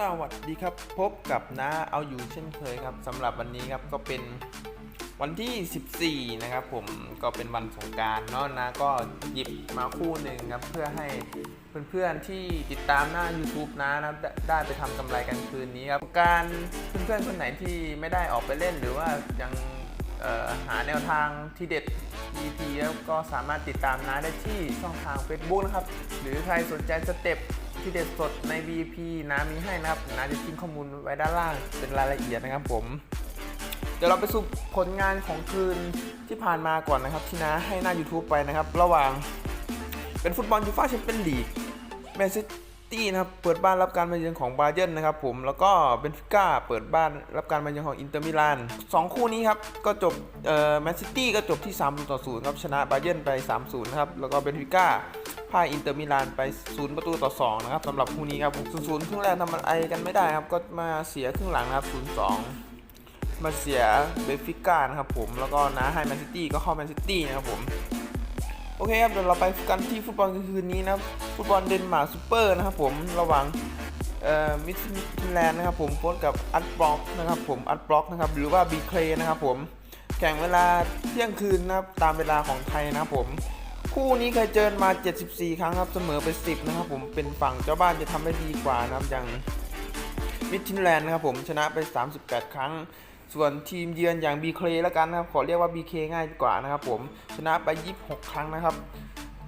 สวัสดีครับ พบกับน้าเอาอยู่เช่นเคยครับสำหรับวันนี้ครับก็เป็นวันที่ 14 นะครับผมก็เป็นวันสงการเนาะนะก็หยิบมาคู่หนึ่งครับ เพื่อให้เพื่อนๆที่ติดตามหน้า YouTube นะนะได้ไปทำกำไรกันคืนนี้ครับการเพื่อนๆคนไหนที่ไม่ได้ออกไปเล่นหรือว่ายังหาแนวทางที่เด็ด EP แล้วก็สามารถติดตามน้าได้ที่ช่องทาง Facebook นะครับ หรือใครสนใจสเต็ป ที่เด็ดสดใน VP น้ามีให้นะครับน้าจะทิ้งข้อมูลไว้ด้านล่างเป็นรายละเอียดนะครับผม เดี๋ยวเราไปสู่ผลงานของคืนที่ผ่านมาก่อนนะครับ ที่น้าให้หน้า YouTube ไปนะครับ ระหว่างเป็นฟุตบอลยูฟ่าแชมเปี้ยนลีกแมนซิตี้นะครับเปิดบ้านรับการมาเยือนของบาเยิร์นนะครับผมแล้วก็เบนฟิก้าเปิดบ้านรับการมาเยือนของอินเตอร์มิลานสองคู่นี้ครับก็จบเอ่อแมนซิตี้ก็จบที่3ต่อ0ครับชนะบาเยิร์นไป 3-0นะครับแล้วก็เบนฟิก้า พ่ายอินเตอร์มิลานไป 0 ประตูต่อ 2 นะครับสำหรับคู่นี้ครับ0-0ครึ่งแรกทำอะไรกันไม่ได้ครับ ก็มาเสียครึ่งหลังนะครับ 0-2 มาเสียเบฟิก้านะครับผม แล้วก็นะให้แมนซิตี้ก็เข้าแมนซิตี้นะครับผมโอเคครับเดี๋ยวเราไปกันที่ฟุตบอลคืนนี้นะครับฟุตบอลเดนมาร์กซูเปอร์นะครับผมระหว่างเอ่อมิสฟินแลนด์นะครับผมโพสกับอัดบล็อกนะครับผมอัดบล็อกนะครับหรือว่าบีเคลนะครับผมแข่งเวลาเที่ยงคืนนะครับตามเวลาของไทยนะครับผม คู่นี้เคยเจอมา 74 ครั้งครับเสมอไป 10 นะครับผมเป็นฝั่งเจ้าบ้านจะทำได้ดีกว่านะครับอย่างมิดทินแลนด์นะครับผมชนะไป 38 ครั้ง ส่วนทีมเยือนอย่าง BK แล้วกันนะครับขอเรียกว่า BK ง่ายกว่านะครับผมชนะไป 26 ครั้งนะครับ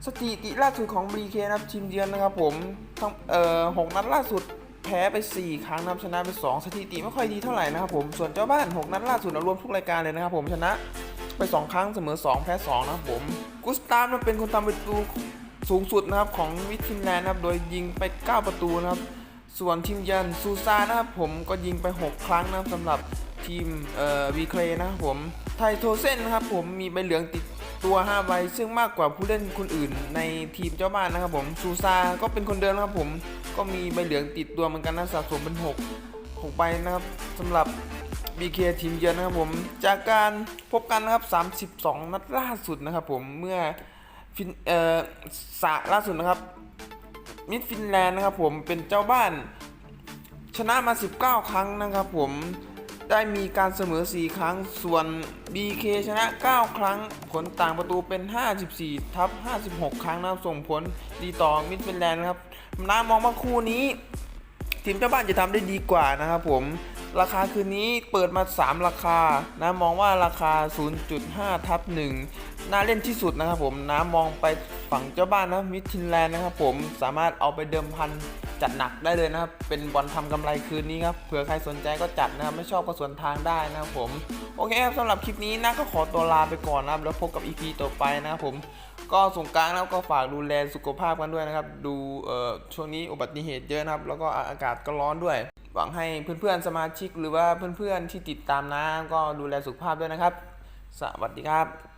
สถิติล่าสุดของ BK นะครับทีมเยือนนะครับผมทั้งเอ่อ6นัดล่าสุดแพ้ไป 4 ครั้งนะครับชนะไป 2 สถิติไม่ค่อยดีเท่าไหร่นะครับผมส่วนเจ้าบ้าน 6 นัดล่าสุดรวมทุกรายการเลยนะครับผมชนะ ไป 2 ครั้งเสมอ 2 แพ้ 2 นะครับผมกุสตาฟนั้นเป็นคนทำประตูสูงสุดนะครับของมิดฟินแลนด์นะครับโดยยิงไป 9 ประตูนะครับ ส่วนทีมเยือนซูซานะครับผมก็ยิงไป 6 ครั้งนะครับสำหรับทีมเอ่อวีเคลนะครับผมไทโทเซนนะครับผมมีใบเหลืองติดตัว5ใบซึ่งมากกว่าผู้เล่นคนอื่นในทีมเจ้าบ้านนะครับผมซูซาก็เป็นคนเดิมนะครับผมก็มีใบเหลืองติดตัวเหมือนกันนะสะสมเป็น 6 6ใบนะครับสำหรับ BK ทีมเยือนนะครับผม จากการพบกันนะครับ32 นัดล่าสุดนะครับผมเมื่อฟินเอ่อสะล่าสุดนะครับมิดฟินแลนด์นะครับผมเป็นเจ้าบ้านชนะมา 19 ครั้งนะครับผมได้มีการเสมอ 4 ครั้ง ส่วน BK ชนะ 9 ครั้ง ผลต่างประตูเป็น 54 ทับ 56 ครั้งนะครับส่งผลดีต่อมิดฟินแลนด์นะครับน้ามองว่าคู่นี้ ทีมเจ้าบ้านจะทำได้ดีกว่านะครับผม ราคาคืนนี้เปิดมา 3 ราคานะมองว่าราคา 0.5 ทับ1น่าเล่นที่สุดนะครับผมน้ามองไปฝั่งเจ้าบ้านนะมิทินแลนด์นะครับผมสามารถเอาไปเดิมพันจัดหนักได้เลยนะครับ เป็นบอลทำกำไรคืนนี้ครับ เผื่อใครสนใจก็จัดนะครับ ไม่ชอบก็สวนทางได้นะครับผม โอเคครับสำหรับคลิปนี้นะก็ขอตัวลาไปก่อนนะครับ แล้วพบกับ EP ต่อไปนะครับผม ก็สงการแล้วก็ฝากดูแลสุขภาพกันด้วยนะครับ ดูเอ่อช่วงนี้อุบัติเหตุเยอะนะครับ แล้วก็อากาศก็ร้อนด้วย หวังให้เพื่อนๆสมาชิกหรือว่าเพื่อนๆที่ติดตามนะก็ดูแลสุขภาพด้วยนะครับ สวัสดีครับ